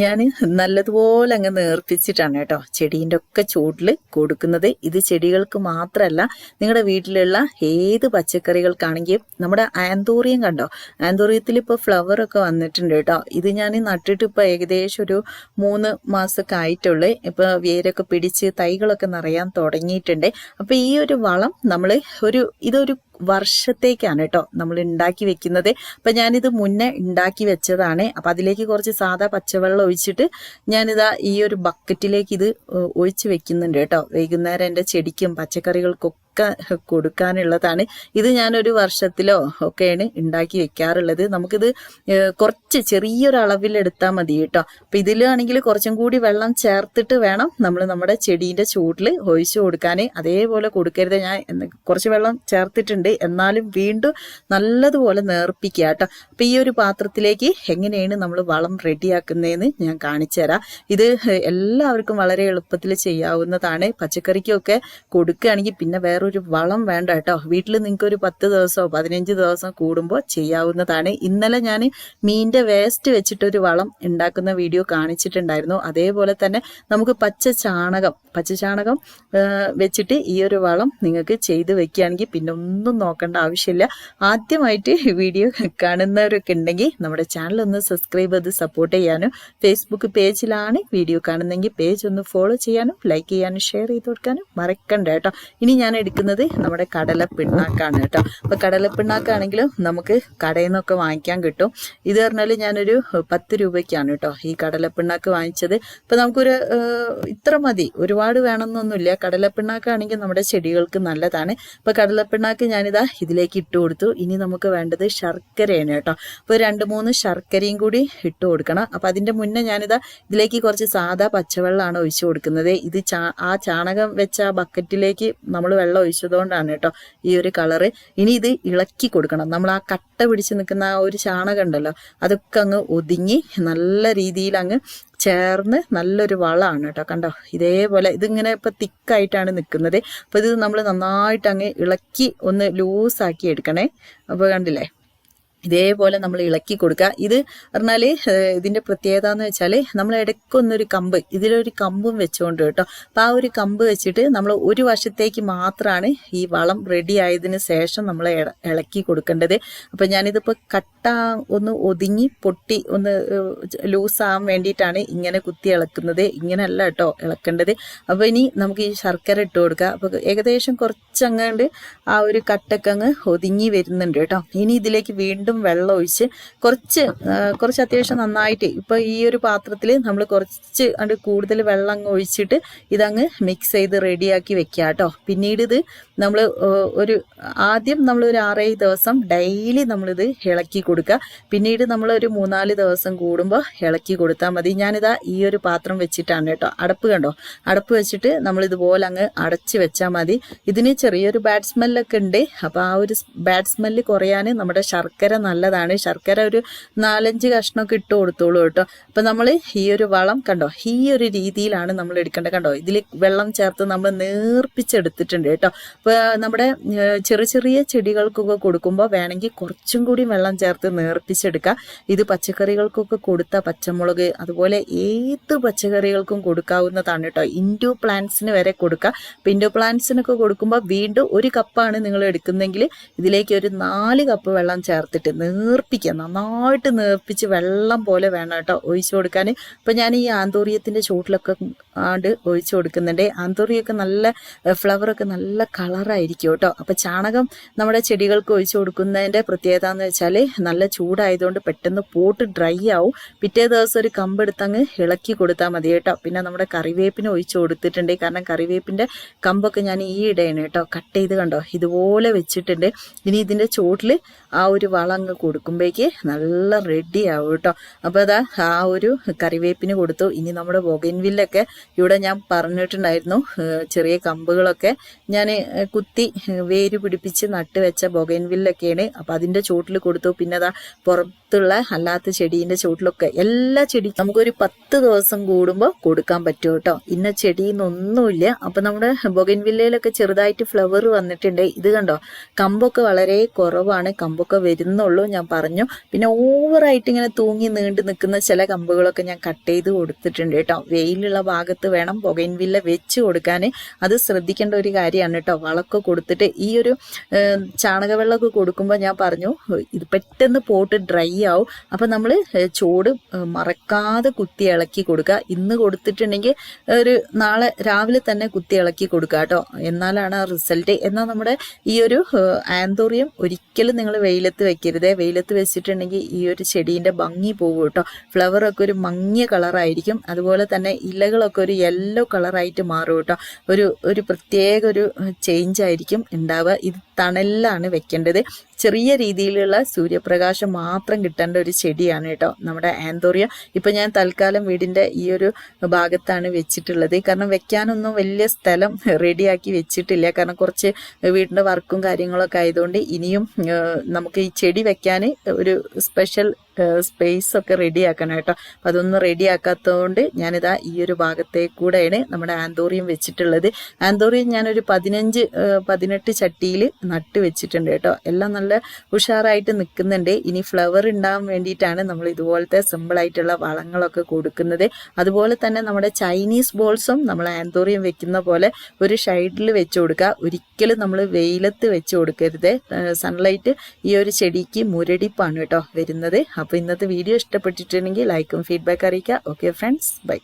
ഞാൻ നല്ലതുപോലെ അങ്ങ് നേർപ്പിച്ചിട്ടാണ് കേട്ടോ ചെടീന്റെ ഒക്കെ ചൂട്ടിൽ കൊടുക്കുന്നത്. ഇത് ചെടികൾക്ക് മാത്രമല്ല നിങ്ങളുടെ വീട്ടിലുള്ള ഏത് പച്ചക്കറികൾക്കാണെങ്കിലും നമ്മുടെ ആന്തോറിയം കണ്ടോ? ആന്തോറിയത്തിൽ ഇപ്പോൾ ഫ്ലവർ ഒക്കെ വന്നിട്ടുണ്ട് കേട്ടോ. ഇത് ഞാൻ നട്ടിട്ട് ഇപ്പോൾ ഏകദേശം ഒരു മൂന്ന് മാസമൊക്കെ ആയിട്ടുള്ളു. ഇപ്പോൾ വേരൊക്കെ പിടിച്ച് തൈകളൊക്കെ നിറയാൻ തുടങ്ങിയിട്ടുണ്ട്. അപ്പോൾ ഈ ഒരു വളം നമ്മൾ ഒരു ഇതൊരു വർഷത്തേക്കാണ് കേട്ടോ നമ്മൾ ഉണ്ടാക്കി വെക്കുന്നത്. അപ്പം ഞാനിത് മുന്നേ ഉണ്ടാക്കി വെച്ചതാണ്. അപ്പം അതിലേക്ക് കുറച്ച് സാധാ പച്ചവെള്ളം ഒഴിച്ചിട്ട് ഞാനിതാ ഈ ഒരു ബക്കറ്റിലേക്ക് ഇത് ഒഴിച്ച് വെക്കുന്നുണ്ട് കേട്ടോ. വൈകുന്നേരം എന്റെ ചെടിക്കും പച്ചക്കറികൾക്കൊക്കെ കൊടുക്കാനുള്ളതാണ്. ഇത് ഞാനൊരു വർഷത്തിലോ ഒക്കെയാണ് ഉണ്ടാക്കി വെക്കാറുള്ളത്. നമുക്കിത് കുറച്ച് ചെറിയൊരളവിൽ എടുത്താൽ മതി കേട്ടോ. അപ്പം ഇതിലാണെങ്കിൽ കുറച്ചും കൂടി വെള്ളം ചേർത്തിട്ട് വേണം നമ്മൾ നമ്മുടെ ചെടീന്റെ ചൂട്ടിൽ ഒഴിച്ചു കൊടുക്കാൻ അതേപോലെ കൊടുക്കരുത്. ഞാൻ കുറച്ച് വെള്ളം ചേർത്തിട്ടുണ്ട്. എന്നാലും വീണ്ടും നല്ലതുപോലെ നേർപ്പിക്കുക കേട്ടോ. അപ്പം ഈ ഒരു പാത്രത്തിലേക്ക് എങ്ങനെയാണ് നമ്മൾ വളം റെഡിയാക്കുന്നതെന്ന് ഞാൻ കാണിച്ചു തരാം. ഇത് എല്ലാവർക്കും വളരെ എളുപ്പത്തിൽ ചെയ്യാവുന്നതാണ്. പച്ചക്കറിക്കൊക്കെ കൊടുക്കുകയാണെങ്കിൽ പിന്നെ വേറൊരു വളം വേണ്ട കേട്ടോ. വീട്ടിൽ നിങ്ങൾക്ക് ഒരു പത്ത് ദിവസമോ പതിനഞ്ച് ദിവസം കൂടുമ്പോൾ ചെയ്യാവുന്നതാണ്. ഇന്നലെ ഞാൻ മീനിന്റെ വേസ്റ്റ് വെച്ചിട്ടൊരു വളം ഉണ്ടാക്കുന്ന വീഡിയോ കാണിച്ചിട്ടുണ്ടായിരുന്നു. അതേപോലെ തന്നെ നമുക്ക് പച്ച ചാണകം പച്ച ചാണകം വെച്ചിട്ട് ഈ ഒരു വളം നിങ്ങൾക്ക് ചെയ്ത് വെക്കുകയാണെങ്കിൽ പിന്നെ ഒന്നും നോക്കേണ്ട ആവശ്യമില്ല. ആദ്യമായിട്ട് വീഡിയോ കാണുന്നവരൊക്കെ ഉണ്ടെങ്കിൽ നമ്മുടെ ചാനൽ ഒന്ന് സബ്സ്ക്രൈബ് ചെയ്ത് സപ്പോർട്ട് ചെയ്യാനും ഫേസ്ബുക്ക് പേജിലാണ് വീഡിയോ കാണുന്നെങ്കിൽ പേജ് ഒന്ന് ഫോളോ ചെയ്യാനും ലൈക്ക് ചെയ്യാനും ഷെയർ ചെയ്ത് കൊടുക്കാനും മറക്കണ്ട കേട്ടോ. ഇനി ഞാൻ എടുക്കുന്നത് നമ്മുടെ കടല പിണ്ണാക്കാണ് കേട്ടോ. അപ്പോൾ കടല പിണ്ണാക്കാണെങ്കിലും നമുക്ക് കടയിൽ നിന്നൊക്കെ വാങ്ങിക്കാൻ കിട്ടും. ഇത് പറഞ്ഞാൽ ഞാനൊരു പത്ത് രൂപയ്ക്കാണ് കേട്ടോ ഈ കടല പിണ്ണാക്ക് വാങ്ങിച്ചത്. അപ്പോൾ നമുക്കൊരു ഇത്ര മതി. ഒരുപാട് വേണമെന്നൊന്നുമില്ല. കടല പിണ്ണാക്കാണെങ്കിൽ നമ്മുടെ ചെടികൾക്ക് നല്ലതാണ്. അപ്പോൾ കടല പിണ്ണാക്ക് ഞാനിതാ ഇതിലേക്ക് ഇട്ട് കൊടുത്തു. ഇനി നമുക്ക് വേണ്ടത് ശർക്കരയാണ് കേട്ടോ. അപ്പോൾ രണ്ട് മൂന്ന് ശർക്കരയും കൂടി ഇട്ട് കൊടുക്കണം. അപ്പോൾ അതിന്റെ മുന്നേ ഞാനിതാ ഇതിലേക്ക് കുറച്ച് സാധാ പച്ചവെള്ളമാണ് ഒഴിച്ചു കൊടുക്കുന്നത്. ഇത് ആ ചാണകം വെച്ച ബക്കറ്റിലേക്ക് നമ്മൾ വെള്ളം ഒഴിച്ചതുകൊണ്ടാണ് കേട്ടോ ഈ ഒരു കളറ് ഇനി ഇത് ഇളക്കി കൊടുക്കണം. നമ്മൾ ആ കട്ട പിടിച്ച് നിൽക്കുന്ന ആ ഒരു ചാണകം ഉണ്ടല്ലോ അതൊക്കെ അങ്ങ് ഒതുങ്ങി നല്ല രീതിയിൽ അങ്ങ് ചേർന്ന് നല്ലൊരു വളമാണ് കേട്ടോ. കണ്ടോ? ഇതേപോലെ ഇതിങ്ങനെ ഇപ്പം തിക്കായിട്ടാണ് നിൽക്കുന്നത്. അപ്പോൾ ഇത് നമ്മൾ നന്നായിട്ട് അങ്ങ് ഇളക്കി ഒന്ന് ലൂസാക്കി എടുക്കണേ. അപ്പോൾ കണ്ടില്ലേ? ഇതേപോലെ നമ്മൾ ഇളക്കി കൊടുക്കുക. ഇത് പറഞ്ഞാൽ ഇതിന്റെ പ്രത്യേകത എന്ന് വെച്ചാൽ നമ്മൾ ഇടയ്ക്കൊന്നൊരു കമ്പ് ഇതിലൊരു കമ്പും വെച്ചുകൊണ്ട് കേട്ടോ. അപ്പോൾ ആ ഒരു കമ്പ് വെച്ചിട്ട് നമ്മൾ ഒരു വശത്തേക്ക് മാത്രമാണ് ഈ വളം റെഡി ആയതിന് ശേഷം നമ്മൾ ഇളക്കി കൊടുക്കേണ്ടത്. അപ്പോൾ ഞാനിതിപ്പോൾ കട്ട ഒന്ന് ഒതുങ്ങി പൊട്ടി ഒന്ന് ലൂസാകാൻ വേണ്ടിയിട്ടാണ് ഇങ്ങനെ കുത്തി ഇളക്കുന്നത്. ഇങ്ങനെയല്ല കേട്ടോ ഇളക്കേണ്ടത്. അപ്പോൾ ഇനി നമുക്ക് ഈ ശർക്കര ഇട്ട് കൊടുക്കുക അപ്പോൾ ഏകദേശം കുറച്ചങ്ങാണ്ട് ആ ഒരു കട്ടൊക്കെ അങ്ങ് ഒതുങ്ങി വരുന്നുണ്ട് കേട്ടോ. ഇനി ഇതിലേക്ക് വീണ്ടും വെള്ളം ഒഴിച്ച് കുറച്ച് കുറച്ച് അത്യാവശ്യം നന്നായിട്ട് ഇപ്പോൾ ഈ ഒരു പാത്രത്തിൽ നമ്മൾ കുറച്ച് അത് കൂടുതൽ വെള്ളം അങ്ങ് ഒഴിച്ചിട്ട് ഇതങ്ങ് മിക്സ് ചെയ്ത് റെഡിയാക്കി വെക്കുക കേട്ടോ പിന്നീട് ഇത് നമ്മൾ ഒരു ആദ്യം നമ്മൾ ഒരു ആറേഴ് ദിവസം ഡെയിലി നമ്മളിത് ഇളക്കി കൊടുക്കുക പിന്നീട് നമ്മൾ ഒരു മൂന്നാൽ ദിവസം കൂടുമ്പോൾ ഇളക്കി കൊടുത്താൽ മതി. ഞാനിതാ ഈ ഒരു പാത്രം വെച്ചിട്ടാണ് കേട്ടോ അടപ്പ് കണ്ടോ? അടപ്പ് വെച്ചിട്ട് നമ്മൾ ഇതുപോലെ അങ്ങ് അടച്ച് വെച്ചാൽ മതി. ഇതിന് ചെറിയൊരു ബാഡ് സ്മെല്ലൊക്കെ ഉണ്ട് അപ്പോൾ ആ ഒരു ബാഡ് സ്മെല്ല് കുറയാൻ നമ്മുടെ ശർക്കര നല്ലതാണ്. ശർക്കര ഒരു നാലഞ്ച് കഷ്ണമൊക്കെ ഇട്ട് കൊടുത്തോളൂ കേട്ടോ. അപ്പം നമ്മൾ ഈ ഒരു വളം കണ്ടോ? ഈ ഒരു രീതിയിലാണ് നമ്മൾ എടുക്കേണ്ടത് കണ്ടോ? ഇതിൽ വെള്ളം ചേർത്ത് നമ്മൾ നേർപ്പിച്ചെടുത്തിട്ടുണ്ട് കേട്ടോ. അപ്പോൾ നമ്മുടെ ചെറിയ ചെറിയ ചെടികൾക്കൊക്കെ കൊടുക്കുമ്പോൾ വേണമെങ്കിൽ കുറച്ചും കൂടി വെള്ളം ചേർത്ത് നേർപ്പിച്ചെടുക്കുക. ഇത് പച്ചക്കറികൾക്കൊക്കെ കൊടുത്ത പച്ചമുളക് അതുപോലെ ഏത് പച്ചക്കറികൾക്കും കൊടുക്കാവുന്നതാണ് കേട്ടോ. ഇൻഡോ പ്ലാന്റ്സിന് വരെ കൊടുക്കുക. അപ്പം ഇൻഡോ പ്ലാന്റ്സിനൊക്കെ കൊടുക്കുമ്പോൾ വീണ്ടും ഒരു കപ്പാണ് നിങ്ങൾ എടുക്കുന്നതെങ്കിൽ ഇതിലേക്ക് ഒരു നാല് കപ്പ് വെള്ളം ചേർത്തിട്ട് നേർപ്പിക്കുക. നന്നായിട്ട് നേർപ്പിച്ച് വെള്ളം പോലെ വേണം കേട്ടോ ഒഴിച്ചു കൊടുക്കാൻ. ഇപ്പം ഞാൻ ഈ ആന്തോറിയത്തിന്റെ ചൂട്ടിലൊക്കെ ആണ്ട് ഒഴിച്ചു കൊടുക്കുന്നുണ്ട്. ആന്തോറിയൊക്കെ നല്ല ഫ്ലവറൊക്കെ നല്ല കളറായിരിക്കും കേട്ടോ. അപ്പം ചാണകം നമ്മുടെ ചെടികൾക്ക് ഒഴിച്ചു കൊടുക്കുന്നതിന്റെ പ്രത്യേകത എന്ന് വെച്ചാൽ നല്ല ചൂടായതുകൊണ്ട് പെട്ടെന്ന് പോട്ട് ഡ്രൈ ആവും. പിറ്റേ ദിവസം ഒരു കമ്പെടുത്തങ്ങ് ഇളക്കി കൊടുത്താൽ മതി കേട്ടോ. പിന്നെ നമ്മുടെ കറിവേപ്പിന് ഒഴിച്ചു കൊടുത്തിട്ടുണ്ട്. കാരണം കറിവേപ്പിന്റെ കമ്പൊക്കെ ഞാൻ ഈ ഇടയാണ് കേട്ടോ കട്ട് ചെയ്ത് കണ്ടോ? ഇതുപോലെ വെച്ചിട്ടുണ്ട്. ഇനി ഇതിന്റെ ചുവട്ടിൽ ആ ഒരു വളം അങ്ങ് കൊടുക്കുമ്പോഴേക്ക് നല്ല റെഡി ആവും കേട്ടോ അപ്പോൾ അതാ ആ ഒരു കറിവേപ്പിന് കൊടുത്തു. ഇനി നമ്മുടെ ബൊഗൻവില്ലൊക്കെ ഇവിടെ ഞാൻ പറഞ്ഞിട്ടുണ്ടായിരുന്നു. ചെറിയ കമ്പുകളൊക്കെ ഞാൻ കുത്തി വേര് പിടിപ്പിച്ച് നട്ട് വെച്ച ബൊഗൻവില്ലൊക്കെയാണ് അപ്പം അതിന്റെ ചുവട്ടിൽ കൊടുത്തു. പിന്നെ അതാ പുറത്തുള്ള അല്ലാത്ത ചെടീന്റെ ചുവട്ടിലൊക്കെ എല്ലാ ചെടി നമുക്കൊരു പത്ത് ദിവസം കൂടുമ്പോൾ കൊടുക്കാൻ പറ്റും കേട്ടോ ഇന്ന ചെടിയെന്നൊന്നുമില്ല അപ്പം നമ്മുടെ ബൊഗൻവില്ലയിലൊക്കെ ചെറുതായിട്ട് ഫ്ലവർ വന്നിട്ടുണ്ട്. ഇത് കണ്ടോ? കമ്പൊക്കെ വളരെ കുറവാണ്. കമ്പൊക്കെ വരുന്നുള്ളൂ ഉള്ളൂ ഞാൻ പറഞ്ഞു. പിന്നെ ഓവറായിട്ട് ഇങ്ങനെ തൂങ്ങി നീണ്ടു നിൽക്കുന്ന ചില കമ്പുകളൊക്കെ ഞാൻ കട്ട് ചെയ്ത് കൊടുത്തിട്ടുണ്ട് കേട്ടോ. വെയിലുള്ള ഭാഗത്ത് വേണം പുകയിൻവില്ല വെച്ച് കൊടുക്കാൻ. അത് ശ്രദ്ധിക്കേണ്ട ഒരു കാര്യമാണ് കേട്ടോ. വളമൊക്കെ കൊടുത്തിട്ട് ഈ ഒരു ചാണക ചാണകവെള്ളമൊക്കെ കൊടുക്കുമ്പോൾ ഞാൻ പറഞ്ഞു ഇത് പെട്ടെന്ന് പോട്ട് ഡ്രൈ ആവും. അപ്പം നമ്മൾ ചോട് മറക്കാതെ കുത്തി ഇളക്കി കൊടുക്കുക. ഇന്ന് കൊടുത്തിട്ടുണ്ടെങ്കിൽ ഒരു നാളെ രാവിലെ തന്നെ കുത്തി ഇളക്കി കൊടുക്കുക കേട്ടോ. എന്നാലാണ് ആ റിസൾട്ട്. എന്നാൽ നമ്മുടെ ഈ ഒരു ആന്തോറിയം ഒരിക്കലും നിങ്ങൾ വെയിലത്ത് വെക്കരുതേ. വെയിലത്ത് വെച്ചിട്ടുണ്ടെങ്കിൽ ഈ ഒരു ചെടീന്റെ ഭംഗി പോകും കേട്ടോ. ഫ്ലവറൊക്കെ ഒരു മങ്ങിയ കളറായിരിക്കും. അതുപോലെ തന്നെ ഇലകളൊക്കെ ഒരു യെല്ലോ കളറായിട്ട് മാറും കേട്ടോ. ഒരു ഒരു പ്രത്യേക ഒരു ചേഞ്ച് ആയിരിക്കും ഉണ്ടാവുക. ഇത് തണലിലാണ് വെക്കേണ്ടത്. ചെറിയ രീതിയിലുള്ള സൂര്യപ്രകാശം മാത്രം കിട്ടേണ്ട ഒരു ചെടിയാണ് കേട്ടോ നമ്മുടെ ആന്തോറിയ. ഇപ്പം ഞാൻ തൽക്കാലം വീടിന്റെ ഈ ഒരു ഭാഗത്താണ് വെച്ചിട്ടുള്ളത്. കാരണം വെക്കാനൊന്നും വലിയ സ്ഥലം റെഡിയാക്കി വെച്ചിട്ടില്ല. കാരണം കുറച്ച് വീടിന്റെ വർക്കും കാര്യങ്ങളൊക്കെ ആയതുകൊണ്ട് ഇനിയും നമുക്ക് ഈ ചെടി വെക്കാൻ ഒരു സ്പെഷ്യൽ സ്പേസ് ഒക്കെ റെഡി ആക്കണം കേട്ടോ. അപ്പം അതൊന്നും റെഡിയാക്കാത്തതുകൊണ്ട് ഞാനിതാ ഈ ഒരു ഭാഗത്തെ കൂടെയാണ് നമ്മുടെ ആന്തോറിയം വെച്ചിട്ടുള്ളത്. ആന്തോറിയം ഞാനൊരു പതിനഞ്ച് പതിനെട്ട് ചട്ടിയിൽ നട്ട് വെച്ചിട്ടുണ്ട് കേട്ടോ. എല്ലാം നല്ല ഉഷാറായിട്ട് നിൽക്കുന്നുണ്ട്. ഇനി ഫ്ലവർ ഉണ്ടാകാൻ വേണ്ടിയിട്ടാണ് നമ്മൾ ഇതുപോലത്തെ സിമ്പിൾ ആയിട്ടുള്ള വളങ്ങളൊക്കെ കൊടുക്കുന്നത്. അതുപോലെ തന്നെ നമ്മുടെ ചൈനീസ് ബോൾസും നമ്മൾ ആന്തോറിയം വെക്കുന്ന പോലെ ഒരു ഷൈഡിൽ വെച്ച് കൊടുക്കുക. ഒരിക്കലും നമ്മൾ വെയിലത്ത് വെച്ച് കൊടുക്കരുത്. സൺലൈറ്റ് ഈ ഒരു ചെടിക്ക് മുരടിപ്പാണ് കേട്ടോ വരുന്നത്. അപ്പോൾ ഇന്നത്തെ വീഡിയോ ഇഷ്ടപ്പെട്ടിട്ടുണ്ടെങ്കിൽ ലൈക്കും ഫീഡ്ബാക്ക് അറിയിക്കുക. Okay friends bye